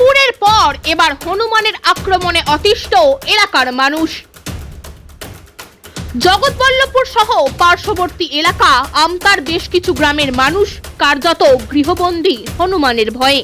কুকুরের পর এবার হনুমানের আক্রমণে অতিষ্ঠ এলাকার মানুষ। জগৎবল্লভপুর সহ পার্শ্ববর্তী এলাকা, আমতার বেশ কিছু গ্রামের মানুষ, কার্যত গৃহবন্দী হনুমানের ভয়ে।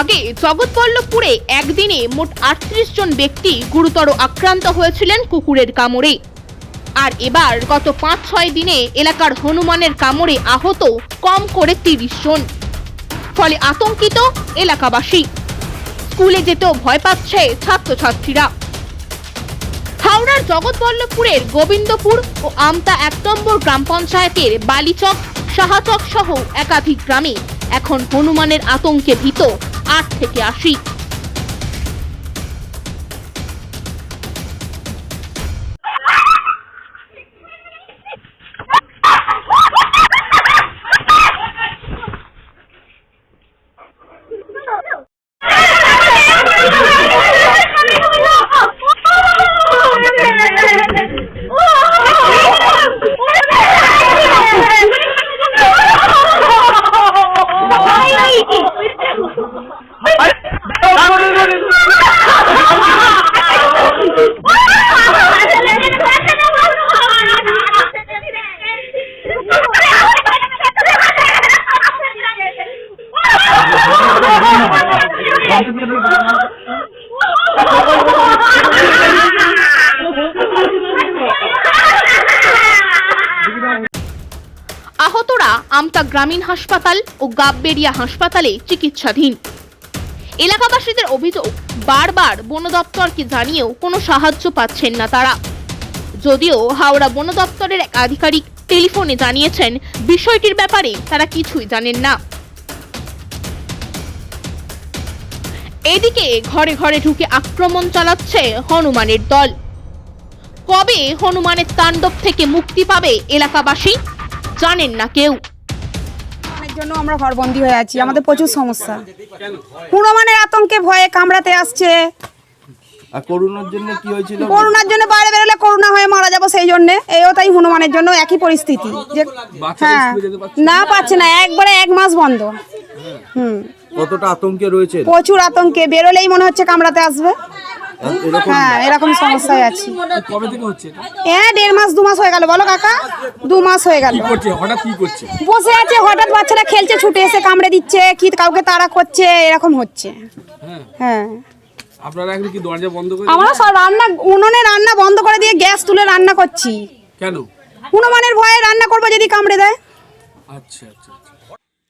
আগে জগৎবল্লভপুরে একদিনে মোট আটত্রিশ জন ব্যক্তি গুরুতর আক্রান্ত হয়েছিলেন কুকুরের কামড়ে। আর এবার গত পাঁচ ছয় দিনে এলাকার হনুমানের কামড়ে আহত কম করে তিরিশ জন। ফলে আতঙ্কিত এলাকাবাসী। স্কুলে যেতেও ভয় পাচ্ছে ছাত্রছাত্রীরা। হাওড়ার জগৎবল্লভপুরের গোবিন্দপুর ও আমতা এক নম্বর গ্রাম পঞ্চায়েতের বালিচক, সাহাচক সহ একাধিক গ্রামে এখন হনুমানের আতঙ্কে ভীত। আট থেকে আশি। আহতরা আমতা গ্রামীণ হাসপাতাল ও গাববেড়িয়া হাসপাতালে চিকিৎসাধীন। এলাকাবাসীদের অভিযোগ, বারবার বন দপ্তরকে জানিয়েও কোনো সাহায্য পাচ্ছেন না তারা। যদিও হাওড়া বন দপ্তরের এক আধিকারিক টেলিফোনে জানিয়েছেন, বিষয়টির ব্যাপারে তারা কিছুই জানেন না। এদিকে ঘরে ঘরে ঢুকে আক্রমণ চালাচ্ছে হনুমানের দল। কবে হনুমানের তাণ্ডব থেকে মুক্তি পাবে এলাকাবাসী জানেন না কেউ। জন্য আমরা ঘরবন্দি হয়ে আছি আমাদের প্রচুর সমস্যা। হনুমানের আতঙ্কে ভয়ে কামড়াতে আসছে। আর করোনার জন্য কি হয়েছিল? করোনার জন্য বাইরে বেরোলে করোনা হয়ে মারা যাব সেই জন্য এইও তাই হনুমানের জন্য একই পরিস্থিতি। যে হ্যাঁ না পাচ্ছে না একবারে এক মাস বন্ধ। কতটা আতঙ্কে রয়েছে প্রচুর আতঙ্কে। বেরোলেই মনে হচ্ছে কামড়াতে আসবে। হ্যাঁ এরকম সমস্যায় আছি? হ্যাঁ দেড় মাস দু মাস হয়ে গেল। বলো কাকা দু মাস হয়ে গেল। বসে আছে হঠাৎ বাচ্চারা খেলছে ছুটে এসে কামড়ে দিচ্ছে কি কাউকে তাড়া করছে এরকম হচ্ছে। হ্যাঁ। হ্যাঁ। আপনারা এখন কি দরজা বন্ধ করে আমরা সব রান্না উনুনে রান্না বন্ধ করে দিয়ে গ্যাস তুলে রান্না করছি। কেন? ভয়ে রান্না করব যদি কামড়ে দেয়। আচ্ছা আচ্ছা আচ্ছা।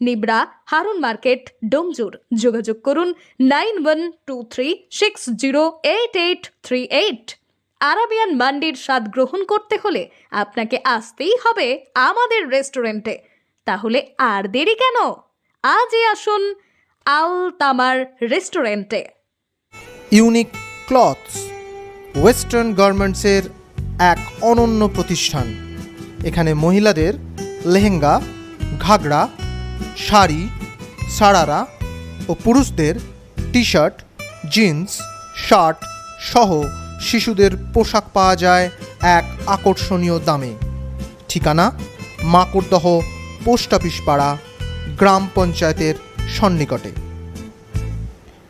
নিবড়া হারুন মার্কেট, ডোমজুর। যোগাযোগ করুন nine one two three six zero eight eight three eight. Arabian মান্ডির স্বাদ গ্রহণ করতে হলে আপনাকে আসতেই হবে আমাদের রেস্টুরেন্টে। তাহলে আর দেরি কেন? আজই আসুন আল তামার রেস্টুরেন্টে। ইউনিক ক্লথস, ওয়েস্টার্ন গার্মেন্টসের এক অনন্য প্রতিষ্ঠান। এখানে মহিলাদের লেহেঙ্গা, ঘাগরা শাড়ি, সারারা ও পুরুষদের টি শার্ট জিন্স, শার্ট সহ শিশুদের পোশাক পাওয়া যায় এক আকর্ষণীয় দামে। ঠিকানা? মাকড়দহ, পোস্ট অফিস পাড়া, গ্রাম পঞ্চায়েতের সন্নিকটে।